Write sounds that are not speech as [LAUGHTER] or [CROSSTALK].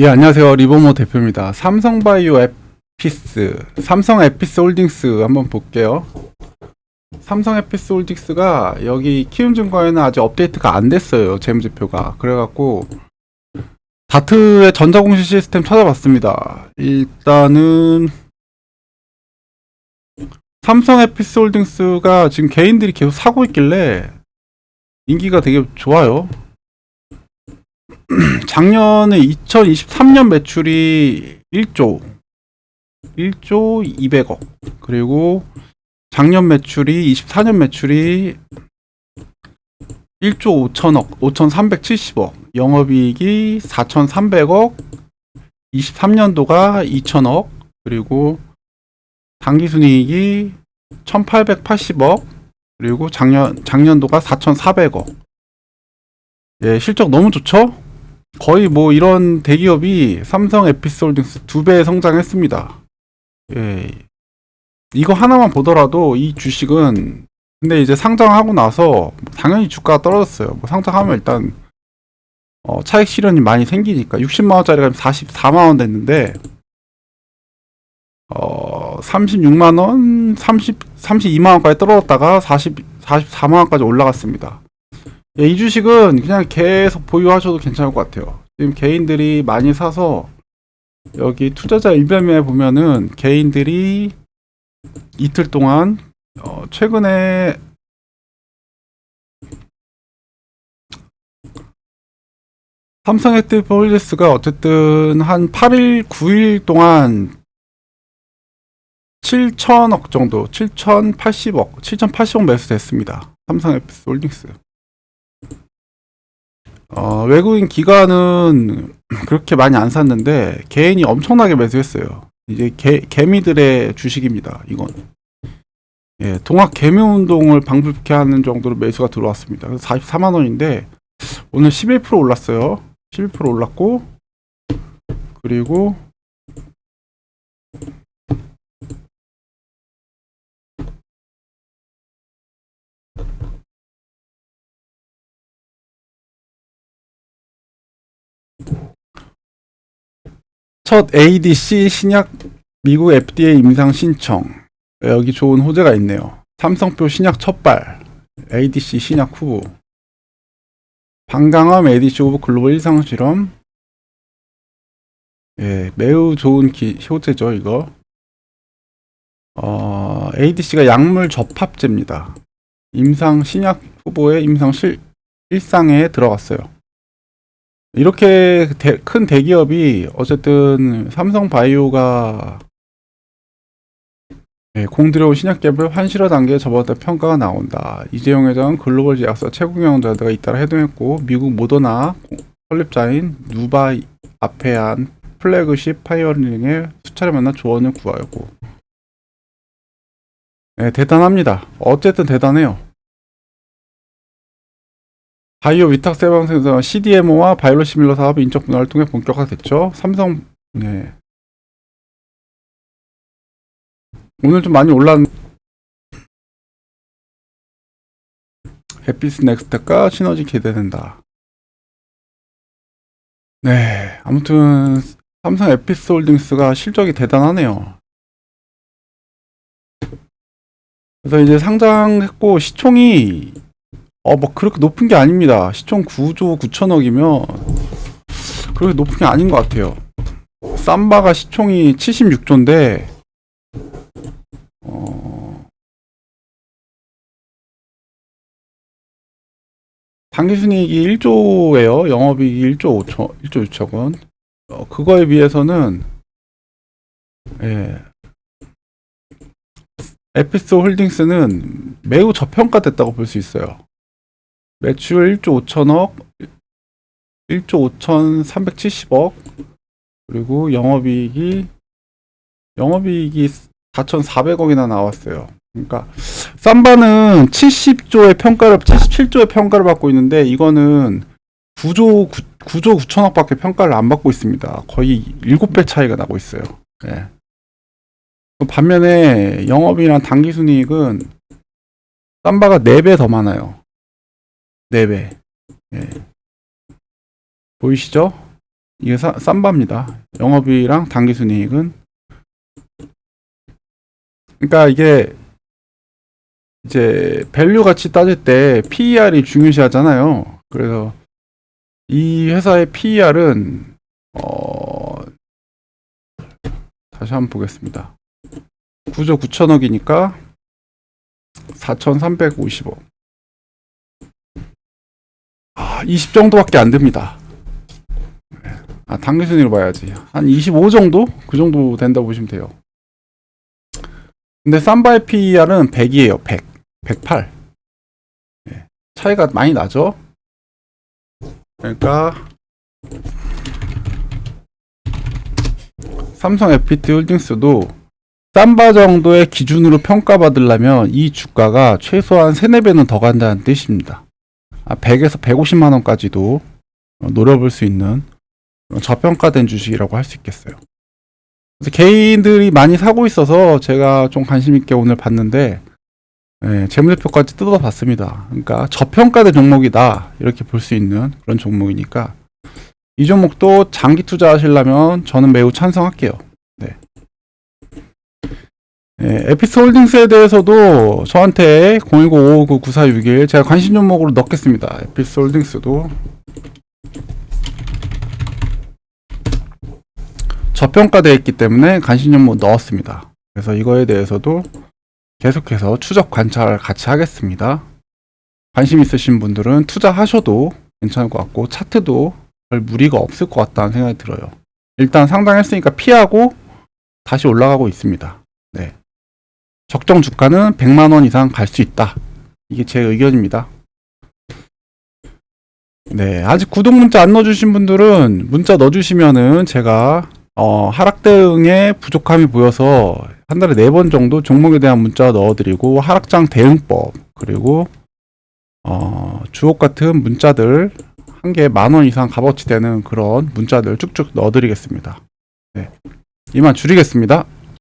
예, 안녕하세요. 리버모 대표입니다. 삼성바이오 에피스, 삼성 에피스 홀딩스 한번 볼게요. 삼성 에피스 홀딩스가 여기 키움증권에는 아직 업데이트가 안 됐어요. 재무제표가. 그래갖고 다트의 전자공시 시스템 찾아봤습니다. 일단은 삼성 에피스 홀딩스가 지금 개인들이 계속 사고 있길래 인기가 되게 좋아요. [CLEARS THROAT] 작년에 2023년 매출이 1조 1조 200억. 그리고 작년 매출이 24년 매출이 1조 5천억 5,370억. 영업이익이 4,300억 23년도가 2천억. 그리고 당기순이익이 1,880억. 그리고 작년 작년도가 4,400억. 예 실적 너무 좋죠? 거의 뭐 이런 대기업이 삼성 에피솔딩스 두 배 성장했습니다. 예. 이거 하나만 보더라도 이 주식은 근데 이제 상장하고 나서 당연히 주가가 떨어졌어요. 뭐 상장하면 일단 어, 차익 실현이 많이 생기니까 60만 원짜리가 44만 원 됐는데 어 36만 원, 30 32만 원까지 떨어졌다가 40 44만 원까지 올라갔습니다. 예, 이 주식은 그냥 계속 보유하셔도 괜찮을 것 같아요. 지금 개인들이 많이 사서 여기 투자자 일변에 보면은 개인들이 이틀 동안 어, 최근에 삼성 엑티폴리스가 어쨌든 한 8일, 9일 동안 7천억 정도, 7,080억, 7,080억 매수됐습니다. 삼성 에피스 홀딩스. 어, 외국인 기관은 그렇게 많이 안 샀는데 개인이 엄청나게 매수했어요. 이제 개, 개미들의 주식입니다. 이건. 예, 동학 개미 운동을 방불케 하는 정도로 매수가 들어왔습니다. 그래서 44만 원인데 오늘 11% 올랐어요. 11% 올랐고 그리고 첫 ADC 신약 미국 FDA 임상 신청 여기 좋은 호재가 있네요. 삼성표 신약 첫발 ADC 신약 후보 방강함 ADC 후보 글로벌 일상 실험 예 매우 좋은 기, 호재죠 이거 어, ADC가 약물 접합제입니다. 임상 신약 후보의 임상 실 일상에 들어갔어요. 이렇게 대- 큰 대기업이 어쨌든 삼성 바이오가 예, 공들여온 신약 개발 환실화 단계에 접어든 평가가 나온다. 이재용 회장은 글로벌 제약사 최고 경영자들과 잇따라 회동했고 미국 모더나 설립자인 누바 아페안 플래그십 파이어링에 수차례 만나 조언을 구하였고 예, 대단합니다. 어쨌든 대단해요. 바이오 위탁 세방 생산 CDMO와 바이오 시밀러 사업 인적 분할을 통해 본격화됐죠. 삼성 네. 오늘 좀 많이 올랐 에피스 넥스트가 시너지 기대된다. 네, 아무튼 삼성 에피스 홀딩스가 실적이 대단하네요. 그래서 이제 상장했고 시총이 어, 뭐, 그렇게 높은 게 아닙니다. 시총 9조 9천억이면, 그렇게 높은 게 아닌 것 같아요. 삼바가 시총이 76조인데, 어, 당기순이익이 1조예요. 영업이익이 1조 5천, 1조 6천 원. 어, 그거에 비해서는, 예. 에피스 홀딩스는 매우 저평가됐다고 볼 수 있어요. 매출 1조 5천억, 1조 5,370억, 그리고 영업이익이, 영업이익이 4,400억이나 나왔어요. 그러니까, 삼바는 70조의 평가를, 77조의 평가를 받고 있는데, 이거는 9조, 9, 조 9천억 밖에 평가를 안 받고 있습니다. 거의 7배 차이가 나고 있어요. 예. 반면에 영업이랑 당기순이익은 삼바가 4배 더 많아요. 4배. 예. 보이시죠? 이게 사, 쌈바입니다. 영업이익이랑 당기순이익은 그러니까 이게 이제 밸류 가치 따질 때 PER이 중요시하잖아요. 그래서 이 회사의 PER은 어 다시 한번 보겠습니다. 9조 9천억이니까 4,350억. 아, 20 정도밖에 안 됩니다. 아, 당기순위로 봐야지. 한 25 정도? 그 정도 된다 보시면 돼요. 근데 삼바의 PER은 100이에요. 100. 108. 예, 차이가 많이 나죠? 그러니까 삼성 FPT 홀딩스도 삼바 정도의 기준으로 평가받으려면 이 주가가 최소한 3, 4배는 더 간다는 뜻입니다. 아, 100에서 150만 원까지도 노려볼 수 있는 저평가된 주식이라고 할 수 있겠어요. 그래서 개인들이 많이 사고 있어서 제가 좀 관심 있게 오늘 봤는데 예, 재무제표까지 뜯어봤습니다. 그러니까 저평가된 종목이다 이렇게 볼 수 있는 그런 종목이니까 이 종목도 장기 투자하시려면 저는 매우 찬성할게요. 네. 예, 에피스 홀딩스에 대해서도 저한테 010-559-9461 제가 관심 종목으로 넣겠습니다. 에피스 홀딩스도 저평가되어 있기 때문에 관심 종목 넣었습니다. 그래서 이거에 대해서도 계속해서 추적 관찰 같이 하겠습니다. 관심 있으신 분들은 투자하셔도 괜찮을 것 같고 차트도 별 무리가 없을 것 같다는 생각이 들어요. 일단 상당했으니까 피하고 다시 올라가고 있습니다. 네. 적정 주가는 100만 원 이상 갈 수 있다. 이게 제 의견입니다. 네, 아직 구독 문자 안 넣어주신 분들은 문자 넣어주시면은 제가 어, 하락 대응에 부족함이 보여서 한 달에 네 번 정도 종목에 대한 문자 넣어드리고 하락장 대응법 그리고 어, 주옥 같은 문자들 한 개에 만원 이상 값어치 되는 그런 문자들 쭉쭉 넣어드리겠습니다. 네, 이만 줄이겠습니다.